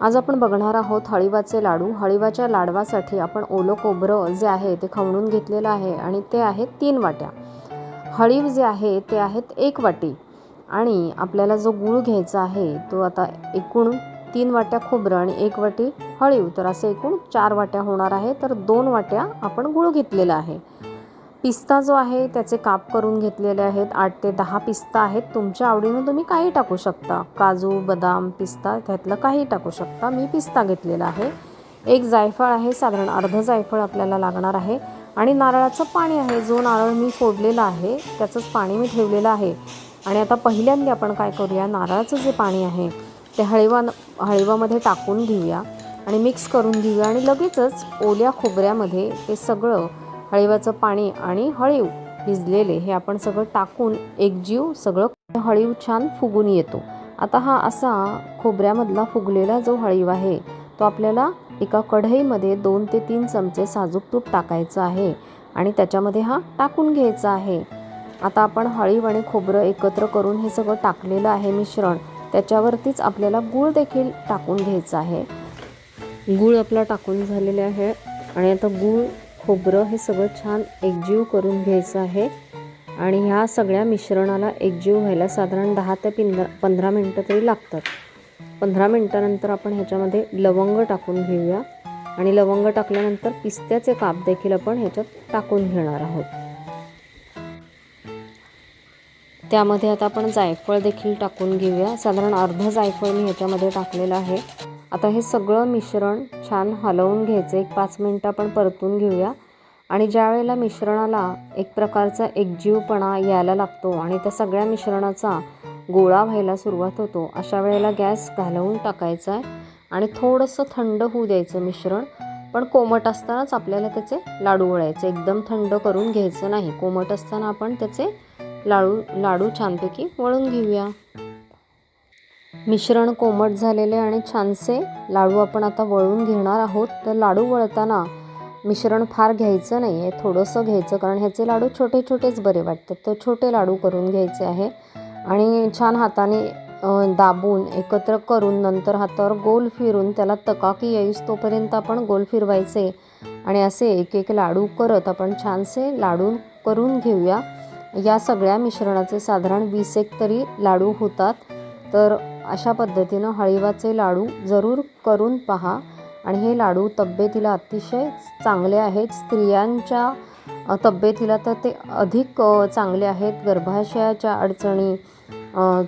आज आपण बघणार आहोत हळीवाचे लाडू. हळीवाच्या लाडवासाठी आपण ओलं खोबरं जे आहे ते खवणून घेतलेलं आहे आणि ते आहे तीन वाट्या. हळीव जे आहे ते आहेत एक वाटी. आणि आपल्याला जो गूळ घ्यायचा आहे तो आता एकूण तीन वाट्या खोबरं आणि एक वाटी हळीव. तर असे एकूण चार वाट्या होणार आहे. तर दोन वाट्या आपण गूळ घेतलेला आहे. पिस्ता जो आहे त्याचे काप करून घेतलेले आहेत. आठ ते दहा पिस्ता आहेत. तुमच्या आवडीनं तुम्ही काही टाकू शकता. काजू बदाम पिस्ता त्यातलं काही टाकू शकता. मी पिस्ता घेतलेला आहे. एक जायफळ आहे. साधारण अर्ध जायफळ आपल्याला लागणार आहे. आणि नारळाचं पाणी आहे. जो नारळ मी फोडलेला आहे त्याचंच पाणी मी ठेवलेलं आहे. आणि आता पहिल्यांदा आपण काय करूया? नारळाचं जे पाणी आहे ते हळीवा हळवामध्ये टाकून घेऊया. आणि मिक्स करून घेऊया. आणि लगेचच ओल्या खोबऱ्यामध्ये ते सगळं हळीवाचं पाणी आणि हळीव भिजलेले हे आपण सगळं टाकून एकजीव सगळं हळीव छान फुगून येतो. आता हा असा खोबऱ्यामधला फुगलेला जो हळीव आहे तो आपल्याला एका कढईमध्ये दोन ते तीन चमचे साजूक तूप टाकायचं आहे आणि त्याच्यामध्ये हा टाकून घ्यायचा आहे. आता आपण हळीव आणि खोबरं एकत्र करून हे सगळं टाकलेलं आहे मिश्रण त्याच्यावरतीच आपल्याला गूळ देखील टाकून घ्यायचं आहे. गूळ आपला टाकून झालेले आहे आणि आता गूळ खोबरं हे सगळं छान एकजीव करून घ्यायचं आहे. आणि ह्या सगळ्या मिश्रणाला एकजीव व्हायला साधारण दहा ते पंधरा पंधरा मिनटं तरी लागतात. पंधरा मिनटानंतर आपण ह्याच्यामध्ये लवंग टाकून घेऊया. आणि लवंग टाकल्यानंतर पिस्त्याचे काप देखील आपण ह्याच्यात टाकून घेणार आहोत. त्यामध्ये आता आपण जायफळ देखील टाकून घेऊया. साधारण अर्ध जायफळ मी ह्याच्यामध्ये टाकलेलं आहे. आता हे सगळं मिश्रण छान हलवून घ्यायचं. एक पाच मिनटं आपण परतून घेऊया. आणि ज्या वेळेला मिश्रणाला एक प्रकारचा एकजीवपणा यायला लागतो आणि त्या सगळ्या मिश्रणाचा गोळा व्हायला सुरुवात होतो अशा वेळेला गॅस घालवून टाकायचा आहे. आणि थोडंसं थंड होऊ द्यायचं मिश्रण पण कोमट असतानाच आपल्याला त्याचे लाडू वळायचे. एकदम थंड करून घ्यायचं नाही. कोमट असताना आपण त्याचे लाडू लाडू छानपैकी वळून घेऊया. मिश्रण कोमट झालेले आणि छानसे लाडू आपण आता वळून घेणार आहोत. तर लाडू वळताना मिश्रण फार घ्यायचं नाही आहे थोडंसं घ्यायचं कारण ह्याचे लाडू छोटे छोटेच बरे वाटतात. तर छोटे लाडू करून घ्यायचे आहे. आणि छान हाताने दाबून एकत्र करून नंतर हातावर गोल फिरून त्याला तकाकी येईस तोपर्यंत आपण गोल फिरवायचे. आणि असे एक एक लाडू करत आपण छानसे लाडू करून घेऊया. या सगळ्या मिश्रणाचे साधारण वीस एक तरी लाडू होतात. तर अशा पद्धतीनं हळीवाचे लाडू जरूर करून पहा. आणि हे लाडू तब्येतीला अतिशय चांगले आहेत. स्त्रियांच्या तब्येतीला तर ते अधिक चांगले आहेत. गर्भाशयाच्या अडचणी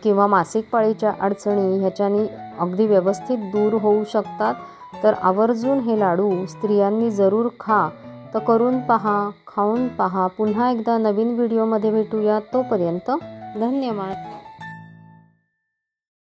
किंवा मासिक पाळीच्या अडचणी ह्याच्यानी अगदी व्यवस्थित दूर होऊ शकतात. तर आवर्जून हे लाडू स्त्रियांनी जरूर खा. तर करून पहा खाऊन पहा. पुन्हा एकदा नवीन व्हिडिओमध्ये भेटूया. तोपर्यंत धन्यवाद.